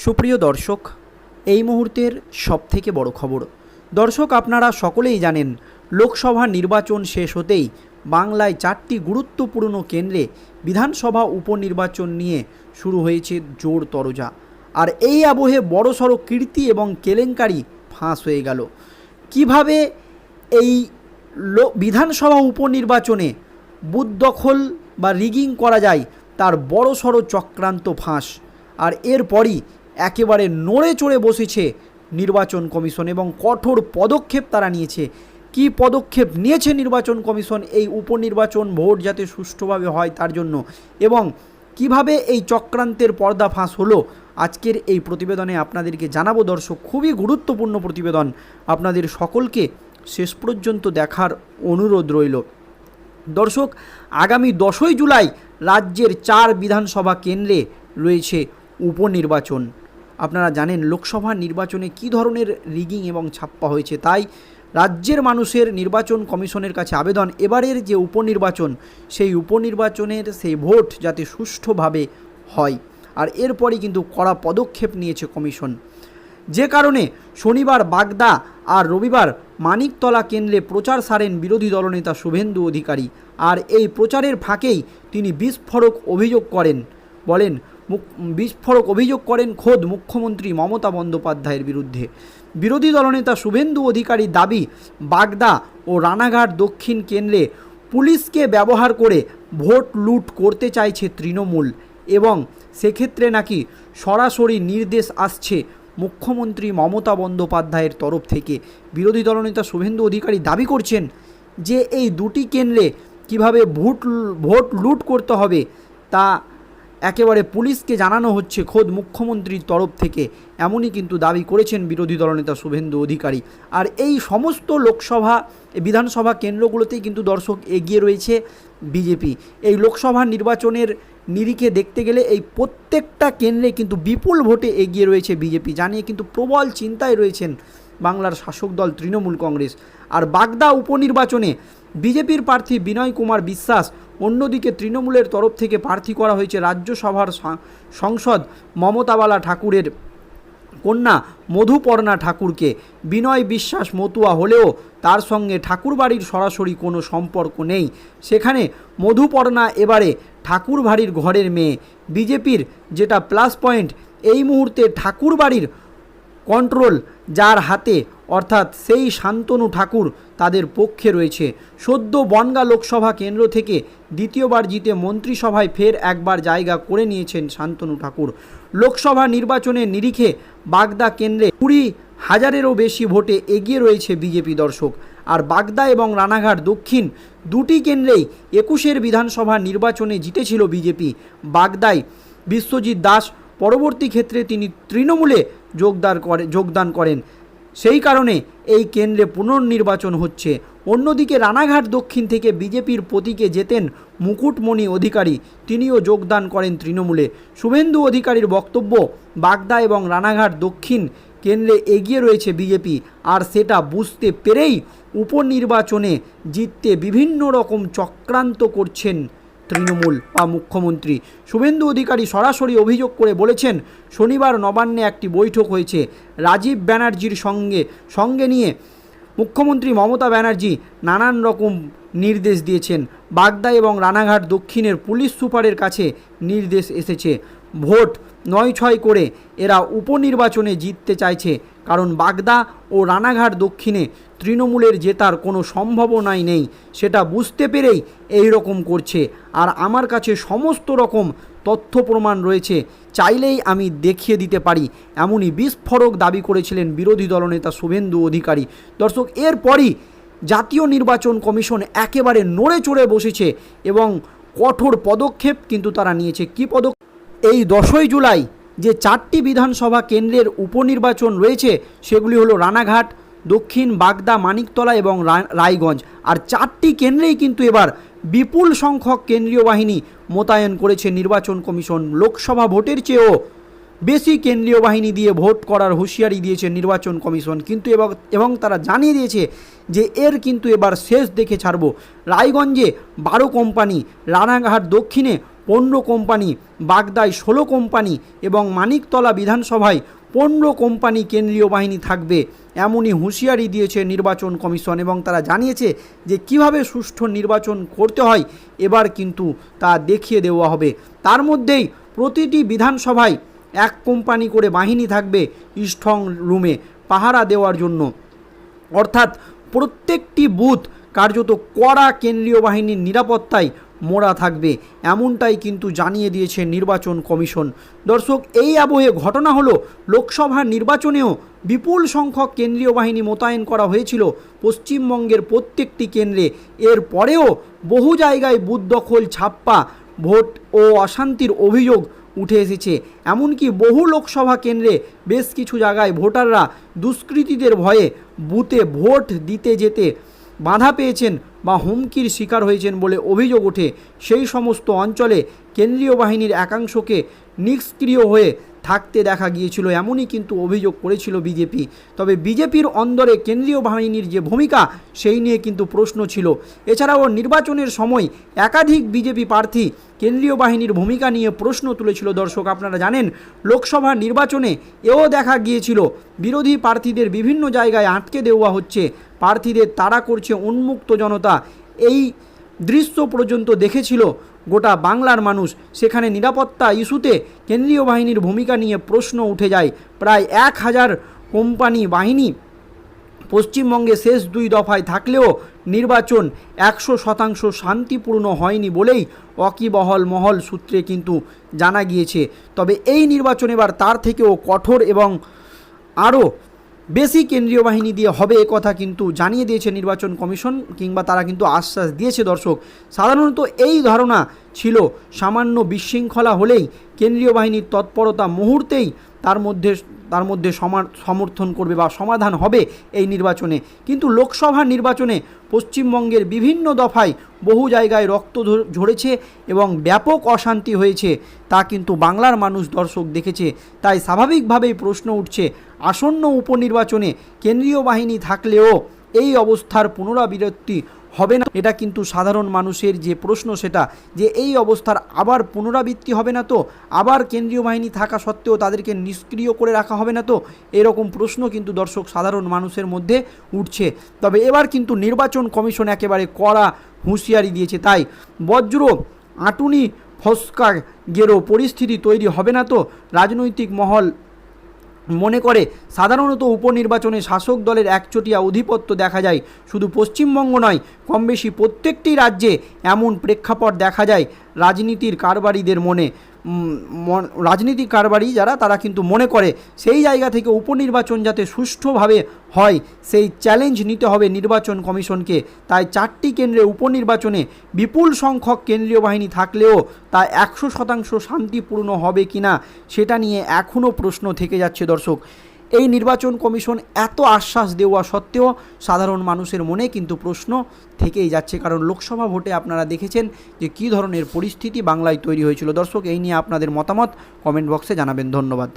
সুপ্রিয় দর্শক, এই মুহূর্তের সবথেকে বড় খবর। দর্শক, আপনারা সকলেই জানেন, লোকসভা নির্বাচন শেষ হতেই বাংলায় চারটি গুরুত্বপূর্ণ কেন্দ্রে বিধানসভা উপনির্বাচন নিয়ে শুরু হয়েছে জোর তরজা। আর এই আবহে বড়সড় কীর্তি এবং কেলেঙ্কারি ফাঁস হয়ে গেল। কীভাবে এই বিধানসভা উপনির্বাচনে বুথ দখল বা রিগিং করা যায়, তার বড়সড় চক্রান্ত ফাঁস। আর এরপরই একেবারে নড়ে চড়ে বসেছে নির্বাচন কমিশন এবং কঠোর পদক্ষেপ তারা নিয়েছে। কি পদক্ষেপ নিয়েছে নির্বাচন কমিশন এই উপনির্বাচন ভোট যাতে সুষ্ঠুভাবে হয় তার জন্য এবং কীভাবে এই চক্রান্তের পর্দা ফাঁস হলো আজকের এই প্রতিবেদনে আপনাদেরকে জানাব দর্শক, খুবই গুরুত্বপূর্ণ প্রতিবেদন। আপনাদের সকলকে শেষ পর্যন্ত দেখার অনুরোধ রইল। দর্শক, আগামী দশই জুলাই রাজ্যের চার বিধানসভা কেন্দ্রে রয়েছে উপনির্বাচন। আপনারা জানেন লোকসভা নির্বাচনে কী ধরনের রিগিং এবং ছাপ্পা হয়েছে, তাই রাজ্যের মানুষের নির্বাচন কমিশনের কাছে আবেদন। এবারের যে উপনির্বাচন, সেই উপনির্বাচনের সেই ভোট যাতে সুষ্ঠুভাবে হয়, আর এরপরই কিন্তু কড়া পদক্ষেপ নিয়েছে কমিশন। যে কারণে শনিবার বাগদা আর রবিবার মানিকতলা কেন্দ্রে প্রচার সারেন বিরোধী দলনেতা শুভেন্দু অধিকারী, আর এই প্রচারের ফাঁকেই তিনি বিস্ফোরক অভিযোগ করেন। বলেন বিস্ফোরক অভিযোগ করেন খোদ মুখ্যমন্ত্রী মমতা বন্দ্যোপাধ্যায়ের বিরুদ্ধে। বিরোধী দলনেতা শুভেন্দু অধিকারী দাবি, বাগদা ও রানাঘাট দক্ষিণ কেন্দ্রে পুলিশকে ব্যবহার করে ভোট লুট করতে চাইছে তৃণমূল এবং সেক্ষেত্রে নাকি সরাসরি নির্দেশ আসছে মুখ্যমন্ত্রী মমতা বন্দ্যোপাধ্যায়ের তরফ থেকে। বিরোধী দলনেতা শুভেন্দু অধিকারী দাবি করছেন যে এই দুটি কেন্দ্রে কীভাবে ভোট ভোট লুট করতে হবে তা একেবারে পুলিশকে জানানো হচ্ছে খোদ মুখ্যমন্ত্রীর তরফ থেকে। এমনই কিন্তু দাবি করেছেন বিরোধী দলনেতা শুভেন্দু অধিকারী। আর এই সমস্ত লোকসভা, বিধানসভা কেন্দ্রগুলোতেই কিন্তু দর্শক এগিয়ে রয়েছে বিজেপি। এই লোকসভা নির্বাচনের নিরিখে দেখতে গেলে এই প্রত্যেকটা কেন্দ্রে কিন্তু বিপুল ভোটে এগিয়ে রয়েছে বিজেপি জানিয়ে কিন্তু প্রবল চিন্তায় রয়েছেন বাংলার শাসক দল তৃণমূল কংগ্রেস। আর বাগদা উপনির্বাচনে বিজেপির প্রার্থী বিনয় কুমার বিশ্বাস অন্যদিকে তৃণমূলের তরফ থেকে প্রার্থী করা হয়েছে রাজ্যসভার সংসদ মমতাবালা ঠাকুরের কন্যা মধুপর্ণা ঠাকুরকে। বিনয় বিশ্বাস মতুয়া হলেও তার সঙ্গে ঠাকুরবাড়ির সরাসরি কোনো সম্পর্ক নেই। সেখানে মধুপর্ণা এবারে ঠাকুরবাড়ির ঘরের মেয়ে। বিজেপির যেটা প্লাস পয়েন্ট, এই মুহূর্তে ঠাকুরবাড়ির কন্ট্রোল যার হাতে, অর্থাৎ সেই শান্তনু ঠাকুর তাদের পক্ষে রয়েছে। সদ্য বনগা লোকসভা কেন্দ্র থেকে দ্বিতীয়বার জিতে মন্ত্রিসভায় ফের একবার জায়গা করে নিয়েছেন শান্তনু ঠাকুর। লোকসভা নির্বাচনের নিরিখে বাগদা কেন্দ্রে কুড়ি হাজারেরও বেশি ভোটে এগিয়ে রয়েছে বিজেপি দর্শক। আর বাগদা এবং রানাঘাট দক্ষিণ দুটি কেন্দ্রেই একুশের বিধানসভা নির্বাচনে জিতেছিল বিজেপি। বাগদায় বিশ্বজিৎ দাস, পরবর্তী ক্ষেত্রে তিনি তৃণমূলে যোগদান করে যোগদান করেন। সেই কারণে এই কেন্দ্রে পুনর্নির্বাচন হচ্ছে। অন্যদিকে রানাঘাট দক্ষিণ থেকে বিজেপির প্রতীকে যেতেন মুকুটমণি অধিকারী। তিনিও যোগদান করেন তৃণমূলে। শুভেন্দু অধিকারীর বক্তব্য, বাগদা এবং রানাঘাট দক্ষিণ কেন্দ্রে এগিয়ে রয়েছে বিজেপি। আর সেটা বুঝতে পেরেই উপনির্বাচনে জিততে বিভিন্ন রকম চক্রান্ত করছেন তৃণমূল বা মুখ্যমন্ত্রী। শুভেন্দু অধিকারী সরাসরি অভিযোগ করে বলেছেন, শনিবার নবান্নে একটি বৈঠক হয়েছে। রাজীব ব্যানার্জির সঙ্গে সঙ্গে নিয়ে মুখ্যমন্ত্রী মমতা ব্যানার্জি নানান রকম নির্দেশ দিয়েছেন। বাগদা এবং রানাঘাট দক্ষিণের পুলিশ সুপারের কাছে নির্দেশ এসেছে। ভোট নয় ছয় করে এরা উপনির্বাচনে জিততে চাইছে, কারণ বাগদা ও রানাঘাট দক্ষিণে তৃণমূলের জেতার কোনো সম্ভাবনাই নেই। সেটা বুঝতে পেরেই এই রকম করছে। আর আমার কাছে সমস্ত রকম তথ্য প্রমাণ রয়েছে। চাইলেই আমি দেখিয়ে দিতে পারি। এমনই বিস্ফোরক দাবি করেছিলেন বিরোধী দলনেতা শুভেন্দু অধিকারী। দর্শক, এরপরই জাতীয় নির্বাচন কমিশন একেবারে নড়ে চড়ে বসেছে এবং কঠোর পদক্ষেপ কিন্তু তারা নিয়েছে। কী পদক্ষেপ? এই দশই জুলাই যে চারটি বিধানসভা কেন্দ্রের উপনির্বাচন রয়েছে, সেগুলি হলো রানাঘাট, দক্ষিণ বাগদা, মানিকতলা এবং রায়গঞ্জ। আর চারটি কেন্দ্রেই কিন্তু এবার বিপুল সংখ্যক কেন্দ্রীয় বাহিনী মোতায়েন করেছে নির্বাচন কমিশন। লোকসভা ভোটের চেয়েও বেশি কেন্দ্রীয় বাহিনী দিয়ে ভোট করার হুঁশিয়ারি দিয়েছে নির্বাচন কমিশন। কিন্তু এবং তারা জানিয়ে দিয়েছে যে এর কিন্তু এবার শেষ দেখে ছাড়ব। রায়গঞ্জে বারো কোম্পানি, রানাঘাট দক্ষিণে পনেরো কোম্পানি বাগদায় ষোলো কোম্পানি এবং মানিকতলা বিধানসভায় পনেরো কোম্পানি কেন্দ্রীয় বাহিনী থাকবে। এমনই হুঁশিয়ারি দিয়েছে নির্বাচন কমিশন এবং তারা জানিয়েছে যে কীভাবে সুষ্ঠু নির্বাচন করতে হয়, এবার কিন্তু তা দেখিয়ে দেওয়া হবে। তার মধ্যেই প্রতিটি বিধানসভায় এক কোম্পানি করে বাহিনী থাকবে স্ট্রং রুমে পাহারা দেওয়ার জন্য। অর্থাৎ প্রত্যেকটি বুথ কার্যত কড়া কেন্দ্রীয় বাহিনীর নিরাপত্তায় মোড়া থাকবে। এমনটাই কিন্তু জানিয়ে দিয়েছে নির্বাচন কমিশন। দর্শক, এই আবহে ঘটনা হলো, লোকসভা নির্বাচনেও বিপুল সংখ্যক কেন্দ্রীয় বাহিনী মোতায়েন করা হয়েছিল পশ্চিমবঙ্গের প্রত্যেকটি কেন্দ্রে। এর পরেও বহু জায়গায় বুথ দখল, ছাপ্পা, ভোট ও অশান্তির অভিযোগ উঠে এসেছে। এমনকি বহু লোকসভা কেন্দ্রে বেশ কিছু জায়গায় ভোটাররা দুষ্কৃতীদের ভয়ে বুথে ভোট দিতে যেতে বাধা পেয়েছেন বা হুমকির শিকার হয়েছেন বলে অভিযোগ ওঠে। সেই সমস্ত অঞ্চলে কেন্দ্রীয় বাহিনীর একাংশকে নিষ্ক্রিয় হয়ে থাকতে দেখা গিয়েছিল, এমনই কিন্তু অভিযোগ করেছিল বিজেপি। তবে বিজেপির অন্দরে কেন্দ্রীয় বাহিনীর যে ভূমিকা, সেই নিয়ে কিন্তু প্রশ্ন ছিল। এছাড়াও নির্বাচনের সময় একাধিক বিজেপি প্রার্থী কেন্দ্রীয় বাহিনীর ভূমিকা নিয়ে প্রশ্ন তুলেছিল। দর্শক, আপনারা জানেন, লোকসভা নির্বাচনে এও দেখা গিয়েছিল, বিরোধী প্রার্থীদের বিভিন্ন জায়গায় আটকে দেওয়া হচ্ছে। প্রার্থীদের তাড়া করছে উন্মুক্ত জনতা। এই দৃশ্য পর্যন্ত দেখেছিল গোটা বাংলার মানুষ সেখানে নিরাপত্তা ইস্যুতে কেন্দ্রীয় বাহিনীর ভূমিকা নিয়ে প্রশ্ন উঠে যায়। প্রায় এক হাজার কোম্পানি বাহিনী পশ্চিমবঙ্গে শেষ দুই দফায় থাকলেও নির্বাচন একশো শতাংশ শান্তিপূর্ণ হয়নি বলেই অকিবহল মহল সূত্রে কিন্তু জানা গিয়েছে। তবে এই নির্বাচন এবার তার থেকেও কঠোর এবং আরও বেশি কেন্দ্রীয় বাহিনী দিয়ে হবে এ কথা কিন্তু জানিয়ে দিয়েছে নির্বাচন কমিশন কিংবা তারা কিন্তু আশ্বাস দিয়েছে দর্শক। সাধারণত এই ধারণা ছিল, সামান্য বিশৃঙ্খলা হলেই কেন্দ্রীয় বাহিনীর তৎপরতা মুহূর্তেই তার মধ্যে তার মধ্যে সমার, সমর্থন করবে বা সমাধান হবে এই নির্বাচনে। কিন্তু লোকসভা নির্বাচনে পশ্চিমবঙ্গের বিভিন্ন দফায় বহু জায়গায় রক্ত ঝরেছে এবং ব্যাপক অশান্তি হয়েছে। তা কিন্তু বাংলার মানুষ দর্শক দেখেছে। তাই স্বাভাবিকভাবেই প্রশ্ন উঠছে আসন্ন উপনির্বাচনে কেন্দ্রীয় বাহিনী থাকলেও এই অবস্থার পুনরাবৃত্তি হবে না। এটা কিন্তু সাধারণ মানুষের যে প্রশ্ন সেটা, যে এই অবস্থার আবার পুনরাবৃত্তি হবে না তো? আবার কেন্দ্রীয় বাহিনী থাকা সত্ত্বেও তাদেরকে নিষ্ক্রিয় করে রাখা হবে না তো? এরকম প্রশ্ন কিন্তু দর্শক সাধারণ মানুষের মধ্যে উঠছে। তবে এবার কিন্তু নির্বাচন কমিশন একেবারে কড়া হুঁশিয়ারি দিয়েছে। তাই বজ্র, আটুনি, ফসকা গেরো পরিস্থিতি তৈরি হবে না তো? রাজনৈতিক মহল মনে করে, সাধারণত উপনির্বাচনে শাসক দলের একচটিয়া অধিপত্য দেখা যায়। শুধু পশ্চিমবঙ্গ নয়, কমবেশি প্রত্যেকটি রাজ্যে এমন প্রেক্ষাপট দেখা যায় রাজনীতির কারবারিদের মনে। মন- রাজনীতি কারবারি যারা, তারা কিন্তু মনে করে সেই জায়গা থেকে উপনির্বাচন যাতে সুষ্ঠুভাবে হয়, সেই চ্যালেঞ্জ নিতে হবে নির্বাচন কমিশনকে। তাই চারটি কেন্দ্রে উপনির্বাচনে বিপুল সংখ্যক কেন্দ্রীয় বাহিনী থাকলেও তা একশো শতাংশ শান্তিপূর্ণ হবে কিনা, সেটা নিয়ে এখনও প্রশ্ন থেকে যাচ্ছে দর্শক। এই নির্বাচন কমিশন এত আশ্বাস দেওয়া সত্ত্বেও সাধারণ মানুষের মনে কিন্তু প্রশ্ন থেকেই যাচ্ছে। কারণ লোকসভা ভোটে আপনারা দেখেছেন যে কী ধরনের পরিস্থিতি বাংলায় তৈরি হয়েছিল। দর্শক, এই নিয়ে আপনাদের মতামত কমেন্ট বক্সে জানাবেন। ধন্যবাদ।